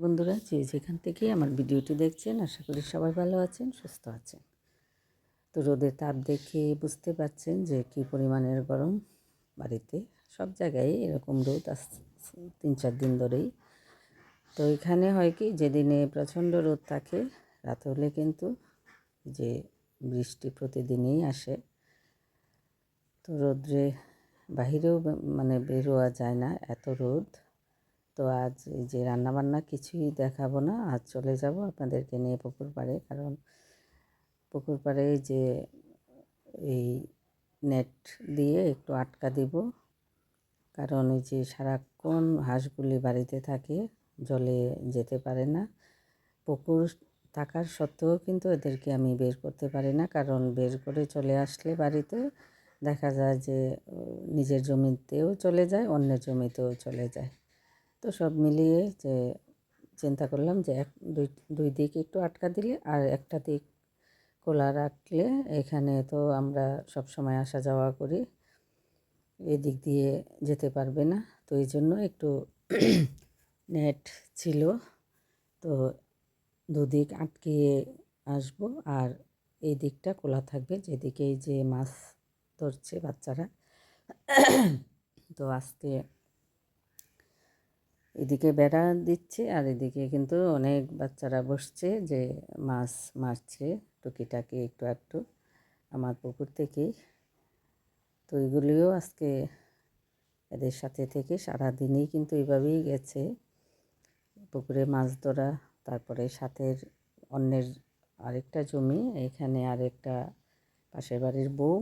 বন্ধুরা, যে যেখান থেকে আমার ভিডিওটি দেখছেন, আশা করি সবাই ভালো আছেন, সুস্থ আছেন। তো রোদের তাপ দেখে বুঝতে পারছেন যে কী পরিমাণের গরম বাড়িতে। সব জায়গায় এরকম রোদ তিন চার দিন ধরেই। তো এখানে হয় কি, যেদিনে প্রচণ্ড রোদ থাকে, রাত হলে কিন্তু যে বৃষ্টি প্রতিদিনই আসে। তো রোদ্রে বাহিরেও মানে বেরোয়া যায় না, এত রোদ। তো আজ এই যে রান্নাবান্না কিছুই দেখাবো না, আজ চলে যাব আপনাদেরকে নিয়ে পুকুর পাড়ে। কারণ পুকুর পাড়ে যে, এই নেট দিয়ে একটু আটকা দিব। কারণ এই যে সারাক্ষণ হাঁসগুলি বাড়িতে থাকে, জলে যেতে পারে না। পুকুর থাকার সত্ত্বেও কিন্তু এদেরকে আমি বের করতে পারি না। কারণ বের করে চলে আসলে বাড়িতে দেখা যায় যে নিজের জমিতেও চলে যায়, অন্যের জমিতেও চলে যায়। তো সব মিলিয়ে যে চিন্তা করলাম যে এক, দুই দুই দিক একটু আটকা দিলে আর একটা দিক খোলা রাখলে এখানে তো আমরা সব সময় আসা যাওয়া করি। এদিক দিয়ে যেতে পারবে না। তো এই জন্য একটু নেট ছিল। তো দুদিক আটকিয়ে আসব আর এই দিকটা খোলা থাকবে। যেদিকে যে মাছ ধরছে বাচ্চারা। তো আজকে এদিকে বেড়া দিচ্ছে আর এদিকে কিন্তু অনেক বাচ্চারা বসছে যে মাছ মারছে টুকিটাকি একটু একটু আমার পুকুর থেকেই। তো এগুলিও আজকে এদের সাথে থেকে সারা দিনই কিন্তু এইভাবেই গেছে। পুকুরে মাছ ধরা, তারপরে সাথের অন্যের আরেকটা জমি, এখানে আরেকটা পাশের বাড়ির বউ,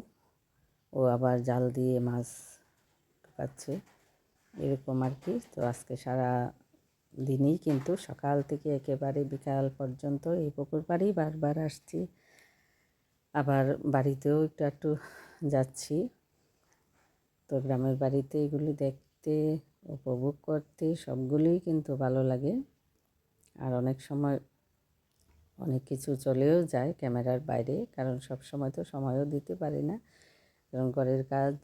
ও আবার জাল দিয়ে মাছ ঢুকাচ্ছে। এরকম আর কি। তো আজকে সারা দিনই কিন্তু সকাল থেকে একেবারে বিকাল পর্যন্ত এই পুকুর পাড়েই বারবার আসছি। আবার বাড়িতেও একটু একটু যাচ্ছি। তো গ্রামের বাড়িতে এগুলি দেখতে, উপভোগ করতে সবগুলোই কিন্তু ভালো লাগে। আর অনেক সময় অনেক কিছু চলেও যায় ক্যামেরার বাইরে, কারণ সব সময় তো সময়ও দিতে পারি না। কারণ ঘরের কাজ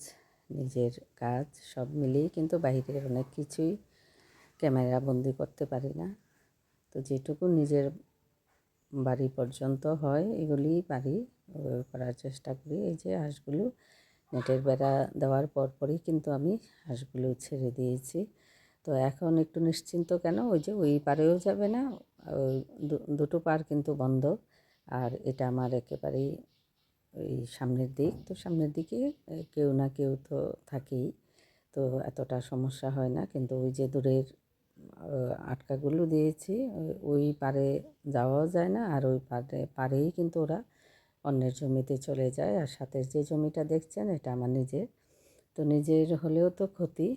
নিজের কাজ সব মিলিয়েই কিন্তু বাইরের অনেক কিছুই ক্যামেরা বন্দি করতে পারি না। তো যেটুকু নিজের বাড়ি পর্যন্ত হয় এগুলি পারি করার চেষ্টা করি। এই যে হাঁসগুলো নেটের বেড়া দেওয়ার পরপরই কিন্তু আমি হাঁসগুলো ছেড়ে দিয়েছি। তো এখন একটু নিশ্চিন্ত কেন? ওই যে ওই পারেও যাবে না দুটো পার কিন্তু বন্ধ। আর এটা আমার একেবারেই ওই সামনের দিক। তো সামনের দিকে কেউ না কেউ তো থাকেই। তো এতটা সমস্যা হয় না। কিন্তু ওই যে দূরের আটকাগুলো দিয়েছি ওই পারে যাওয়াও যায় না। আর ওই পারে, পারেই কিন্তু ওরা অন্যের জমিতে চলে যায়। আর সাথে যে জমিটা দেখছেন, এটা আমার নিজের। তো নিজের হলেও তো ক্ষতি।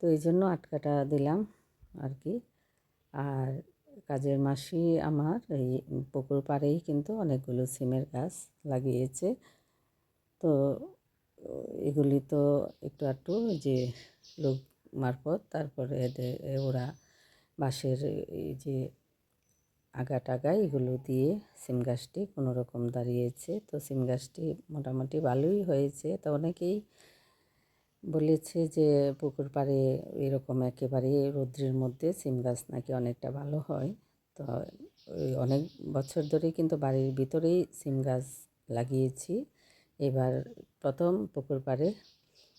তো এই জন্য আটকাটা দিলাম আর কি। আর কাজের মাসি আমার, এই পুকুর পাড়েই কিন্তু অনেকগুলো সিমের গাছ লাগিয়েছে। তো এগুলি তো একটু একটু যে লোক মারফত, তারপরে ওরা বাঁশের এই যে আগা টাগা এগুলো দিয়ে সিম গাছটি কোনো রকম দাঁড়িয়েছে। তো সিম গাছটি মোটামুটি ভালোই হয়েছে। তো অনেকেই বলেছে যে, পুকুর পাড়ে এরকম একেবারে রৌদ্রের মধ্যে সিম গাছ নাকি অনেকটা ভালো হয়। তো অনেক বছর ধরেই কিন্তু বাড়ির ভিতরেই সিম গাছ লাগিয়েছি। এবার প্রথম পুকুর পাড়ে,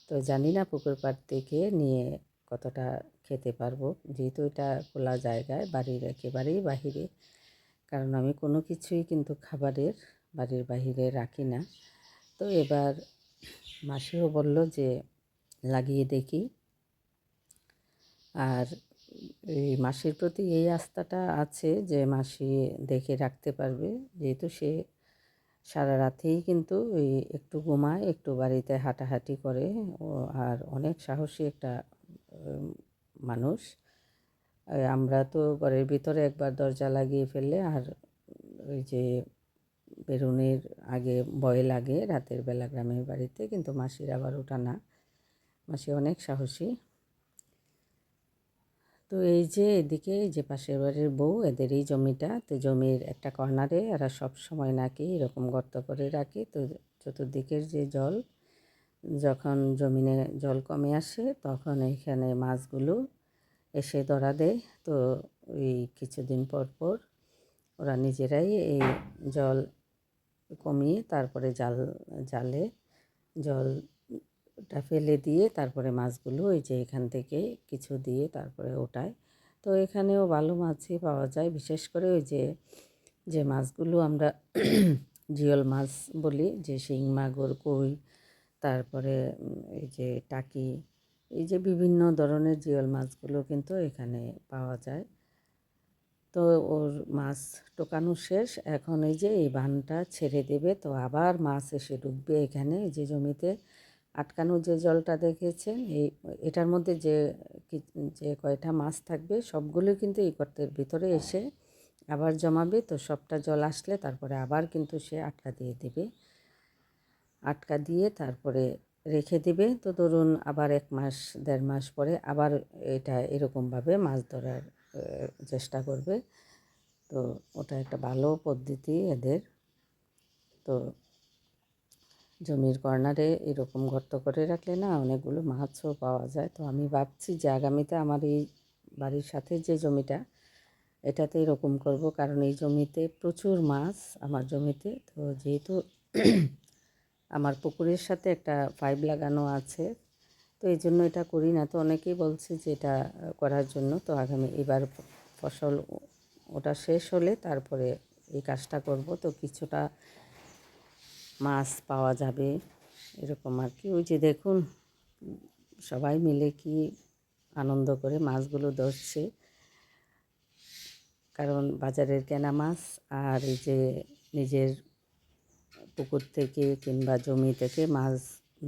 তো জানি না পুকুর পাড় থেকে নিয়ে কতটা খেতে পারব। যেহেতু এটা খোলা জায়গায় বাড়ির একেবারেই বাহিরে। কারণ আমি কোনো কিছুই কিন্তু খাবারের বাড়ির বাহিরে রাখি না। তো এবার মাসিও বলল যে লাগিয়ে দেখি। আর এই মাসির প্রতি এই আস্থাটা আছে যে মাসি দেখে রাখতে পারবে। যেহেতু সে সারা রাতেই কিন্তু ওই একটু ঘুমায়, একটু বাড়িতে হাঁটাহাঁটি করে। ও আর অনেক সাহসী একটা মানুষ। আমরা তো ঘরের ভিতরে একবার দরজা লাগিয়ে ফেললে আর ওই যে বেরোনের আগে ভয় লাগে রাতের বেলা গ্রামের বাড়িতে, কিন্তু মাসির আবার ওটা না। মাসি অনেক সাহসী। তো এই যে এদিকে যে পাশের বাড়ির বউ, এদের এই জমিটা, তো জমির একটা কর্নারে এরা সব সময় নাকি এরকম গর্ত করে রাখে। তো চতুর্দিকের যে জল, যখন জমিনে জল কমে আসে, তখন এখানে মাছগুলো এসে ধরা দেয়। তো ওই কিছুদিন পর পর ওরা নিজেরাই এই জল কমিয়ে তারপরে জাল জালে জলটা ফেলে দিয়ে তারপরে মাছগুলো ওই যে এখান থেকে কিছু দিয়ে তারপরে ওঠায় তো এখানেও ভালো মাছই পাওয়া যায়। বিশেষ করে ওই যে যে মাছগুলো আমরা জিওল মাছ বলি, যে শিং, মাগুর, কই, তারপরে এই যে টাকি, এই যে বিভিন্ন ধরনের জিওল মাছগুলো কিন্তু এখানে পাওয়া যায়। তো ওর মাছ টোকানো শেষ। এখন এই যে এই বানটা ছেড়ে দেবে, তো আবার মাছ এসে ঢুকবে এখানে যে জমিতে। আটকানো যে জলটা দেখেছেন, এই, এটার মধ্যে যে যে কয়টা মাছ থাকবে, সবগুলো কিন্তু এই গর্তের ভিতরে এসে আবার জমাবে। তো সবটা জল আসলে তারপরে আবার কিন্তু সে আটকা দিয়ে দেবে। আটকা দিয়ে তারপরে রেখে দিবে। তো ধরুন আবার এক মাস, দেড় মাস পরে আবার এটা এরকমভাবে মাছ ধরার চেষ্টা করবে। তো ওটা একটা ভালো পদ্ধতি এদের। তো জমির কর্নারে এরকম গর্ত করে রাখলে না অনেকগুলো মাছও পাওয়া যায়। তো আমি ভাবছি যে আগামীতে আমার এই বাড়ির সাথে যে জমিটা, এটাতে এরকম করব। কারণ এই জমিতে প্রচুর মাছ আমার জমিতে। তো যেহেতু আমার পুকুরের সাথে একটা পাইপ লাগানো আছে, তো এই জন্য এটা করি না। তো অনেকেই বলছে যে এটা করার জন্য। তো আগামী, এবার ফসল ওটা শেষ হলে তারপরে এই কাজটা করব। তো কিছুটা মাছ পাওয়া যাবে, এরকম আর কি। ওই যে দেখুন, সবাই মিলে কি আনন্দ করে মাছগুলো ধরছে। কারণ বাজারের কেনা মাছ আর এই যে নিজের পুকুর থেকে কিংবা জমি থেকে মাছ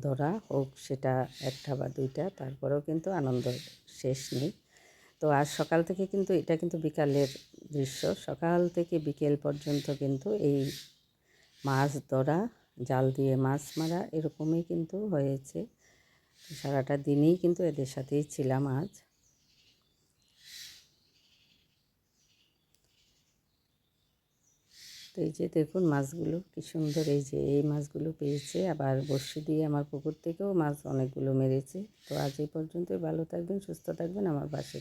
ধরা হোক, সেটা একটা বা দুইটা, তারপরেও কিন্তু আনন্দ শেষ নেই। তো আজ সকাল থেকে কিন্তু, এটা কিন্তু বিকালের দৃশ্য, সকাল থেকে বিকেল পর্যন্ত কিন্তু এই মাছ ধরা জাল দিয়ে মাছ মারা এরকমই কিন্তু হয়েছে। সারাটা দিনই কিন্তু এদের সাথেই ছিলাম আজ। তো এই যে দেখুন মাছগুলো কি সুন্দর, এই যে এই মাছগুলো পেয়েছে। আবার বর্ষি দিয়ে আমার পুকুর থেকেও মাছ অনেকগুলো মেরেছে। তো আজ এই পর্যন্তই। ভালো থাকবেন, সুস্থ থাকবেন। আমার বাসে